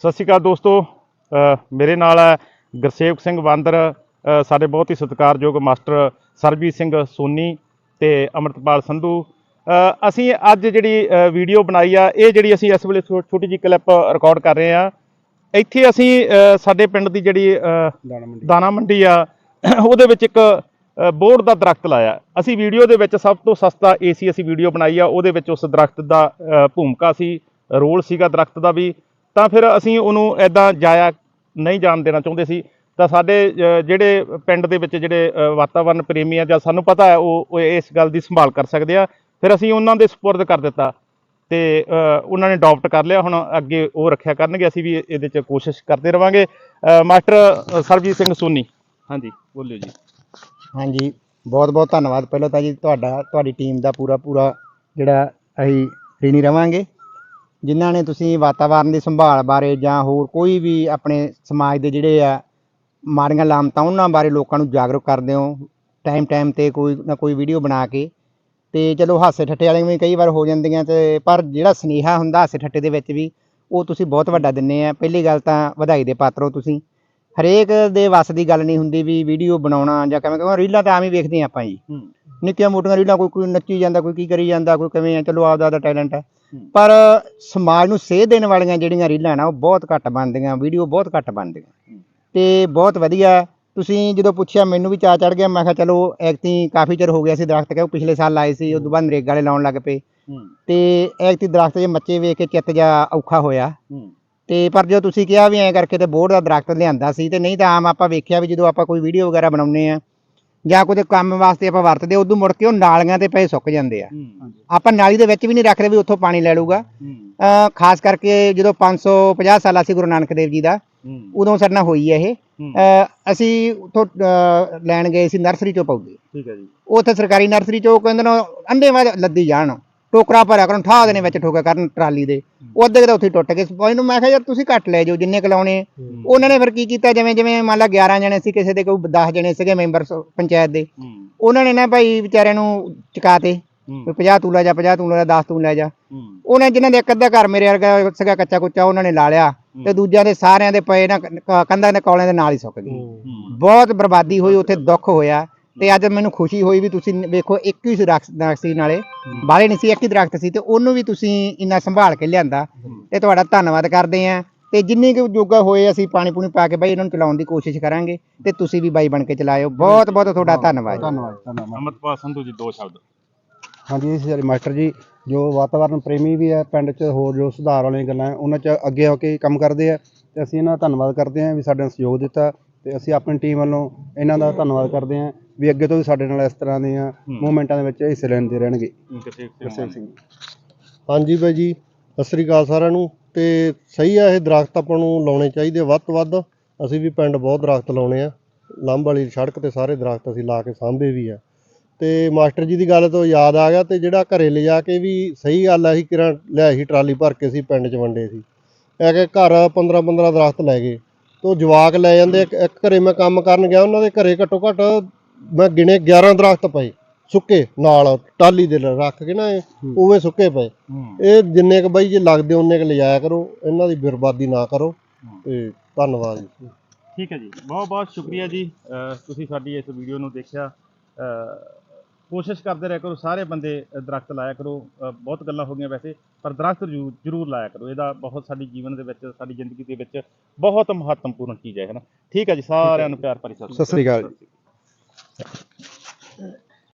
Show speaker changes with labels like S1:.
S1: ਸਤਿ ਸ਼੍ਰੀ ਅਕਾਲ ਦੋਸਤੋ। ਮੇਰੇ ਨਾਲ ਹੈ ਗੁਰਸੇਵਕ ਸਿੰਘ ਬਾਂਦਰ। ਸਾਡੇ ਬਹੁਤ ਹੀ ਸਤਿਕਾਰਯੋਗ ਮਾਸਟਰ ਸਰਬਜੀਤ ਸਿੰਘ ਸੋਨੀ ਤੇ ਅਮਰਤਪਾਲ ਸੰਧੂ। ਅਸੀਂ ਅੱਜ ਜਿਹੜੀ ਵੀਡੀਓ ਬਣਾਈ ਆ ਇਹ ਜਿਹੜੀ ਅਸੀਂ ਇਸ ਵੇਲੇ ਛੋਟੀ ਜਿਹੀ ਕਲਿੱਪ ਰਿਕਾਰਡ ਕਰ ਰਹੇ ਆ ਇੱਥੇ ਅਸੀਂ ਸਾਡੇ ਪਿੰਡ ਦੀ ਜਿਹੜੀ
S2: ਦਾਣਾ ਮੰਡੀ।
S1: ਆ ਉਹਦੇ ਵਿੱਚ ਇੱਕ ਬੋਰਡ ਦਾ ਦਰਖਤ ਲਾਇਆ। ਅਸੀਂ ਵੀਡੀਓ ਦੇ ਵਿੱਚ ਸਭ ਤੋਂ ਸਸਤਾ ਏਸੀ ਅਸੀਂ ਵੀਡੀਓ ਬਣਾਈ ਆ ਉਹਦੇ ਵਿੱਚ ਉਸ ਦਰਖਤ ਦਾ ਭੂਮਿਕਾ ਸੀ ਰੋਲ ਸੀਗਾ ਦਰਖਤ ਦਾ ਵੀ। ਤਾਂ ਫਿਰ ਅਸੀਂ ਉਹਨੂੰ ਐਦਾਂ ਜਾਇਆ ਨਹੀਂ ਜਾਣ ਦੇਣਾ ਚਾਹੁੰਦੇ ਸੀ। ਤਾਂ ਸਾਡੇ ਜਿਹੜੇ ਪਿੰਡ ਦੇ ਵਿੱਚ ਜਿਹੜੇ ਅ, ਵਾਤਾਵਰਣ ਪ੍ਰੇਮੀ ਆ ਜਾਂ ਸਾਨੂੰ ਪਤਾ ਹੈ ਉਹ ਇਸ ਗੱਲ ਦੀ ਸੰਭਾਲ ਕਰ ਸਕਦੇ ਆ। ਫਿਰ ਅਸੀਂ ਉਹਨਾਂ ਦੇ ਸਪੁਰਦ ਕਰ ਦਿੱਤਾ ਤੇ ਉਹਨਾਂ ਨੇ ਅਡਾਪਟ ਕਰ ਲਿਆ। ਹੁਣ ਅੱਗੇ ਉਹ ਰੱਖਿਆ ਕਰਨਗੇ ਅਸੀਂ ਵੀ ਇਹਦੇ 'ਚ ਕੋਸ਼ਿਸ਼ ਕਰਦੇ ਰਵਾਂਗੇ। ਮਾਸਟਰ ਅ, ਸਰਬਜੀਤ ਸਿੰਘ ਸੋਨੀ। ਹਾਂਜੀ ਬੋਲਿਓ ਜੀ।
S2: ਹਾਂਜੀ ਬਹੁਤ ਬਹੁਤ ਧੰਨਵਾਦ। ਪਹਿਲਾਂ ਤਾਂ ਜੀ ਤੁਹਾਡਾ ਤੁਹਾਡੀ ਟੀਮ ਦਾ ਪੂਰਾ ਪੂਰਾ ਜਿਹੜਾ ਅਸੀਂ ਰੀਣੀ ਰਵਾਂਗੇ। ਜਿਨ੍ਹਾਂ ਨੇ ਤੁਸੀਂ ਵਾਤਾਵਰਣ ਦੀ ਸੰਭਾਲ ਬਾਰੇ ਜਾਂ ਹੋਰ ਕੋਈ ਵੀ ਆਪਣੇ ਸਮਾਜ ਦੇ ਜਿਹੜੇ ਆ ਮਾੜੀਆਂ ਲਾਮਤਾਂ ਉਹਨਾਂ ਬਾਰੇ ਲੋਕਾਂ ਨੂੰ ਜਾਗਰੂਕ ਕਰਦੇ ਹੋ। ਟਾਈਮ ਟਾਈਮ ਤੇ ਕੋਈ ਨਾ ਕੋਈ ਵੀਡੀਓ ਬਣਾ ਕੇ। ਤੇ ਚਲੋ ਹਾਸੇ ਠੱਠੇ ਵਾਲੀਆਂ ਵੀ ਕਈ ਵਾਰ ਹੋ ਜਾਂਦੀਆਂ ਤੇ ਪਰ ਜਿਹੜਾ ਸਨੇਹਾ ਹੁੰਦਾ ਹਾਸੇ ਠੱਠੇ ਦੇ ਵਿੱਚ ਵੀ ਉਹ ਤੁਸੀਂ ਬਹੁਤ ਵੱਡਾ ਦਿੰਨੇ ਆ। ਪਹਿਲੀ ਗੱਲ ਤਾਂ ਵਧਾਈ ਦੇ ਪਾਤਰ ਹੋ ਤੁਸੀਂ। ਹਰੇਕ ਦੇ ਵੱਸ ਦੀ ਗੱਲ ਨਹੀਂ ਹੁੰਦੀ ਵੀ ਵੀਡੀਓ ਬਣਾਉਣਾ ਜਾਂ ਕਿਵੇਂ ਕਿਵੇਂ ਰੀਲਾਂ ਤਾਂ ਆਮ ਹੀ ਵੇਖਦੇ ਹਾਂ ਆਪਾਂ ਜੀ। ਨਿੱਕੀਆਂ ਮੋਟੀਆਂ ਰੀਲਾਂ ਕੋਈ ਕੋਈ ਨੱਚੀ ਜਾਂਦਾ ਕੋਈ ਕੀ ਕਰੀ ਜਾਂਦਾ ਕੋਈ ਕਿਵੇਂ ਆ ਚਲੋ ਆਪਦਾ ਆਪਦਾ ਟੈਲੈਂਟ ਹੂੰ। ਪਰ ਸਮਾਜ ਨੂੰ ਸੇਧ ਦੇਣ ਵਾਲੀਆਂ ਜਿਹੜੀਆਂ ਰੀਲਾਂ ਨਾ ਉਹ ਬਹੁਤ ਘੱਟ ਬਣਦੀਆਂ ਵੀਡੀਓ ਬਹੁਤ ਘੱਟ ਬਣਦੀਆਂ। ਤੇ ਬਹੁਤ ਵਧੀਆ। ਤੁਸੀਂ ਜਦੋਂ ਪੁੱਛਿਆ ਮੈਨੂੰ ਵੀ ਚਾਅ ਚੜ ਗਿਆ ਮੈਂ ਕਿਹਾ ਚਲੋ ਐਕਤੀ ਕਾਫੀ ਚਿਰ ਹੋ ਗਿਆ ਸੀ ਦਰਖਤ ਕਿ ਪਿਛਲੇ ਸਾਲ ਲਾਏ ਸੀ ਤੋਂ ਬਾਅਦ ਨਰੇਗਾ ਵਾਲੇ ਲਾਉਣ ਲੱਗ ਪਏ। ਤੇ ਐਕਤੀ ਦਰਖਤ ਜੇ ਮੱਚੇ ਵੇਖ ਕੇ ਚਿੱਤ ਜਾ ਔਖਾ ਹੋਇਆ। ਤੇ ਪਰ ਜੋ ਤੁਸੀਂ ਕਿਹਾ ਵੀ ਐਂ ਕਰਕੇ ਤੇ ਬੋਰਡ ਦਾ ਦਰਖਤ ਲਿਆਂਦਾ ਸੀ ਤੇ ਨਹੀਂ ਤਾਂ ਆਮ ਆਪਾਂ ਵੇਖਿਆ ਵੀ ਜਦੋਂ ਆਪਾਂ ਕੋਈ ਵੀਡੀਓ ਵਗੈਰਾ ਬਣਾਉਂਦੇ ਆ ਜਾਂ ਕੋਈ ਕੰਮ ਵਾਸਤੇ ਆਪਾਂ ਵਰਤਦੇ ਉਦੋਂ ਮੁੜ ਕੇ ਉਹ ਨਾਲੀਆਂ ਤੇ ਪਏ ਸੁੱਕ ਜਾਂਦੇ ਆ। ਆਪਾਂ ਨਾਲੀ ਦੇ ਵਿੱਚ ਵੀ ਨਹੀਂ ਰੱਖਦੇ ਵੀ ਉੱਥੋਂ ਪਾਣੀ ਲੈ ਲੂਗਾ ਖਾਸ ਕਰਕੇ ਜਦੋਂ 550 ਸਾਲਾ ਸੀ ਗੁਰੂ ਨਾਨਕ ਦੇਵ ਜੀ ਦਾ ਉਦੋਂ ਸਾਡੇ ਨਾਲ ਹੋਈ ਹੈ। ਇਹ ਅਸੀਂ ਉੱਥੋਂ ਲੈਣ ਗਏ ਸੀ ਨਰਸਰੀ ਚੋਂ ਪੌਦੇ।
S1: ਠੀਕ ਹੈ ਜੀ।
S2: ਉੱਥੇ ਸਰਕਾਰੀ ਨਰਸਰੀ ਚੋਂ ਕਹਿੰਦੇ ਨੇ ਅੰਡੇ ਲੱਦੀ ਜਾਣ। ਟੋਕਰਾ ਭਰਿਆ ਕਰਨ ਠਾਹ ਦੇਣੇ ਵਿੱਚ ਠੋਕਿਆ ਕਰਨ ਟਰਾਲੀ ਦੇ। ਉਹ ਅੱਧੇ ਕੁ ਤਾਂ ਉੱਥੇ ਟੁੱਟ ਗਏ। ਇਹਨੂੰ ਮੈਂ ਕਿਹਾ ਯਾਰ ਤੁਸੀਂ ਘੱਟ ਲੈ ਜਾਓ ਜਿੰਨੇ ਕੁ ਲਾਉਣੇ ਉਹਨਾਂ ਨੇ ਫਿਰ ਕੀ ਕੀਤਾ ਜਿਵੇਂ ਜਿਵੇਂ ਮੰਨ ਲਾ 11 ਜਣੇ ਸੀ ਕਿਸੇ ਦੇ ਕੋਈ 10 ਜਣੇ ਸੀਗੇ ਮੈਂਬਰ ਪੰਚਾਇਤ ਦੇ। ਉਹਨਾਂ ਨੇ ਨਾ ਭਾਈ ਵਿਚਾਰਿਆਂ ਨੂੰ ਚੁਕਾਤੇ ਵੀ 50 ਤੂੰ ਲੈ ਜਾ 50 ਤੂੰ ਲੈ ਜਾ 10 ਤੂੰ ਲੈ ਜਾ। ਉਹਨੇ ਜਿਨ੍ਹਾਂ ਦੇ ਇੱਕ ਅੱਧਾ ਘਰ ਮੇਰੇ ਵਰਗਾ ਸੀਗਾ ਕੱਚਾ ਕੁੱਚਾ ਉਹਨਾਂ ਨੇ ਲਾ ਲਿਆ। ਤੇ ਦੂਜਿਆਂ ਦੇ ਸਾਰਿਆਂ ਦੇ ਪਏ ਨਾ ਕੰਧਾਂ ਦੇ ਕੌਲਿਆਂ ਦੇ ਨਾਲ ਹੀ ਸੁੱਕ ਗਏ। ਬਹੁਤ ਬਰਬਾਦੀ ਹੋਈ ਉੱਥੇ ਦੁੱਖ ਹੋਇਆ। ਤੇ ਅੱਜ ਮੈਨੂੰ ਖੁਸ਼ੀ ਹੋਈ ਵੀ ਤੁਸੀਂ ਵੇਖੋ ਇੱਕ ਹੀ ਦਰਖਤ ਦਰਖਤ ਸੀ ਨਾਲੇ। ਬਾਹਲੇ ਨਹੀਂ ਸੀ ਇੱਕ ਹੀ ਦਰਖਤ ਸੀ ਤੇ ਉਹਨੂੰ ਵੀ ਤੁਸੀਂ ਇੰਨਾ ਸੰਭਾਲ ਕੇ ਲਿਆਂਦਾ। ਤੇ ਤੁਹਾਡਾ ਧੰਨਵਾਦ ਕਰਦੇ ਆਂ ਤੇ ਜਿੰਨੀ ਕੁ ਜੋਗਾ ਹੋਏ ਅਸੀਂ ਪਾਣੀ ਪੂਣੀ ਪਾ ਕੇ ਬਾਈ ਇਹਨਾਂ ਨੂੰ ਚਲਾਉਣ ਦੀ ਕੋਸ਼ਿਸ਼ ਕਰਾਂਗੇ। ਤੇ ਤੁਸੀਂ ਵੀ ਬਾਈ ਬਣ ਕੇ ਚਲਾਇਓ। ਬਹੁਤ ਬਹੁਤ ਤੁਹਾਡਾ ਧੰਨਵਾਦ।
S3: ਧੰਨਵਾਦ। ਧੰਨਵਾਦ
S1: ਅਮਰਪਾਲ ਸੰਧੂ ਜੀ ਦੋ ਸ਼ਬਦ।
S3: ਹਾਂਜੀ ਸਾਰੇ ਮਾਸਟਰ ਜੀ ਜੋ ਵਾਤਾਵਰਣ ਪ੍ਰੇਮੀ ਵੀ ਹੈ ਪਿੰਡ 'ਚ ਹੋਰ ਜੋ ਸੁਧਾਰ ਵਾਲੀਆਂ ਗੱਲਾਂ ਹੈ, ਉਹਨਾਂ 'ਚ ਅੱਗੇ ਹੋ ਕੇ ਕੰਮ ਕਰਦੇ ਆ। ਤੇ ਅਸੀਂ ਇਹਨਾਂ ਦਾ ਧੰਨਵਾਦ ਕਰਦੇ ਹਾਂ ਵੀ ਸਾਡੇ ਨਾਲ ਸਹਿਯੋਗ ਦਿੱਤਾ। ਤੇ ਅਸੀਂ ਆਪਣੀ ਟੀਮ ਵੱਲੋਂ ਇਹਨਾਂ ਦਾ ਧੰਨਵਾਦ ਕਰਦੇ ਹਾਂ ਵੀ ਅੱਗੇ ਤੋਂ ਵੀ ਸਾਡੇ ਨਾਲ ਇਸ ਤਰ੍ਹਾਂ ਦੀਆਂ ਮੂਵਮੈਂਟਾਂ ਦੇ ਵਿੱਚ ਹਿੱਸੇ ਲੈਂਦੇ ਰਹਿਣਗੇ।
S1: ਸਿੰਘ
S4: ਹਾਂਜੀ ਬਾਈ ਜੀ ਸਤਿ ਸ੍ਰੀ ਅਕਾਲ ਸਾਰਿਆਂ ਨੂੰ। ਤੇ ਸਹੀ ਆ ਇਹ ਦਰਖਤ ਆਪਾਂ ਨੂੰ ਲਾਉਣੇ ਚਾਹੀਦੇ ਵੱਧ ਤੋਂ ਵੱਧ। ਅਸੀਂ ਵੀ ਪਿੰਡ ਬਹੁਤ ਦਰਖਤ ਲਾਉਣੇ ਆ। ਲੰਬ ਵਾਲੀ ਸੜਕ ਤੇ ਸਾਰੇ ਦਰਖਤ ਅਸੀਂ ਲਾ ਕੇ ਸਾਂਭੇ ਵੀ ਆ। ਤੇ ਮਾਸਟਰ ਜੀ ਦੀ ਗੱਲ ਤੋਂ ਯਾਦ ਆ ਗਿਆ ਤੇ ਜਿਹੜਾ ਘਰੇ ਲਿਜਾ ਕੇ ਵੀ ਸਹੀ ਗੱਲ ਆ ਅਸੀਂ ਕਿਰਾਂ ਲਿਆਈ ਸੀ ਟਰਾਲੀ ਭਰ ਕੇ ਸੀ ਪਿੰਡ 'ਚ ਵੰਡੇ ਸੀ। ਇਹ ਕਿ ਘਰ 15 15 ਦਰਖਤ ਲੈ ਗਏ। ਤੋ ਜਵਾਕ ਲੈ ਜਾਂਦੇ ਇੱਕ ਇੱਕ ਘਰੇ ਮੈਂ ਕੰਮ ਕਰਨ ਗਿਆ ਉਹਨਾਂ ਦੇ ਘਰੇ ਘੱਟੋ ਘੱਟ ਮੈਂ ਗਿਣੇ 11 ਦਰਖਤ ਪਏ ਸੁੱਕੇ ਨਾਲ ਟਾਲੀ ਦੇ ਨਾਲ ਰੱਖ ਕੇ ਨਾ ਇਹ ਉਵੇਂ ਸੁੱਕੇ ਪਏ। ਇਹ ਜਿੰਨੇ ਕ ਬਾਈ ਜੇ ਲੱਗਦੇ ਉਹਨੇ ਕ ਲਿਜਾਇਆ ਕਰੋ ਇਹਨਾਂ ਦੀ ਬਰਬਾਦੀ ਨਾ ਕਰੋ ਤੇ ਧੰਨਵਾਦ ਜੀ।
S1: ਠੀਕ ਹੈ ਜੀ। ਬਹੁਤ ਬਹੁਤ ਸ਼ੁਕਰੀਆ ਜੀ। ਤੁਸੀਂ ਸਾਡੀ ਇਸ ਵੀਡੀਓ ਨੂੰ ਦੇਖਿਆ। ਅਹ ਕੋਸ਼ਿਸ਼ ਕਰਦੇ ਰਹਿ ਕਰੋ, ਸਾਰੇ ਬੰਦੇ ਦਰਖਤ ਲਾਇਆ ਕਰੋ। ਬਹੁਤ ਗੱਲਾਂ ਹੋ ਗਈਆਂ ਵੈਸੇ, ਪਰ ਦਰਖਤ ਜ਼ਰੂਰ ਜ਼ਰੂਰ ਲਾਇਆ ਕਰੋ। ਇਹਦਾ ਬਹੁਤ ਸਾਡੀ ਜੀਵਨ ਦੇ ਵਿੱਚ, ਸਾਡੀ ਜ਼ਿੰਦਗੀ ਦੇ ਵਿੱਚ ਬਹੁਤ ਮਹੱਤਵਪੂਰਨ ਚੀਜ਼ ਹੈ ਹੈ ਨਾ? ਠੀਕ ਹੈ ਜੀ, ਸਾਰਿਆਂ ਨੂੰ ਪਿਆਰ ਭਰੀ ਸਤਿ
S3: ਸਤਿ ਸ੍ਰੀ ਅਕਾਲ